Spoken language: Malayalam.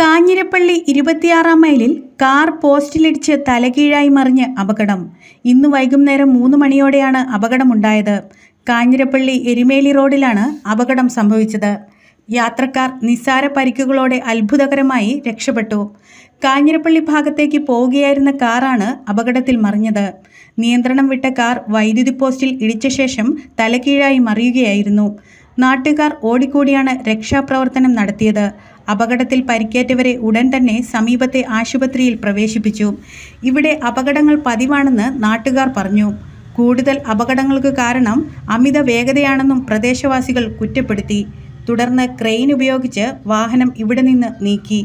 കാഞ്ഞിരപ്പള്ളി ഇരുപത്തിയാറാം മൈലിൽ കാർ പോസ്റ്റിലിടിച്ച് തലകീഴായി മറിഞ്ഞ് അപകടം. ഇന്ന് വൈകുന്നേരം മൂന്ന് മണിയോടെയാണ് അപകടമുണ്ടായത്. കാഞ്ഞിരപ്പള്ളി എരുമേലി റോഡിലാണ് അപകടം സംഭവിച്ചത്. യാത്രക്കാർ നിസ്സാര പരിക്കുകളോടെ അത്ഭുതകരമായി രക്ഷപ്പെട്ടു. കാഞ്ഞിരപ്പള്ളി ഭാഗത്തേക്ക് പോവുകയായിരുന്ന കാറാണ് അപകടത്തിൽ മറിഞ്ഞത്. നിയന്ത്രണം വിട്ട കാർ വൈദ്യുതി പോസ്റ്റിൽ ഇടിച്ച ശേഷം തലകീഴായി മറിയുകയായിരുന്നു. നാട്ടുകാർ ഓടിക്കൂടിയാണ് രക്ഷാപ്രവർത്തനം നടത്തിയത്. അപകടത്തിൽ പരിക്കേറ്റവരെ ഉടൻ തന്നെ സമീപത്തെ ആശുപത്രിയിൽ പ്രവേശിപ്പിച്ചു. ഇവിടെ അപകടങ്ങൾ പതിവാണെന്ന് നാട്ടുകാർ പറഞ്ഞു. കൂടുതൽ അപകടങ്ങൾക്ക് കാരണം അമിത വേഗതയാണെന്നും പ്രദേശവാസികൾ കുറ്റപ്പെടുത്തി. തുടർന്ന് ക്രെയിൻ ഉപയോഗിച്ച് വാഹനം ഇവിടെ നിന്ന് നീക്കി.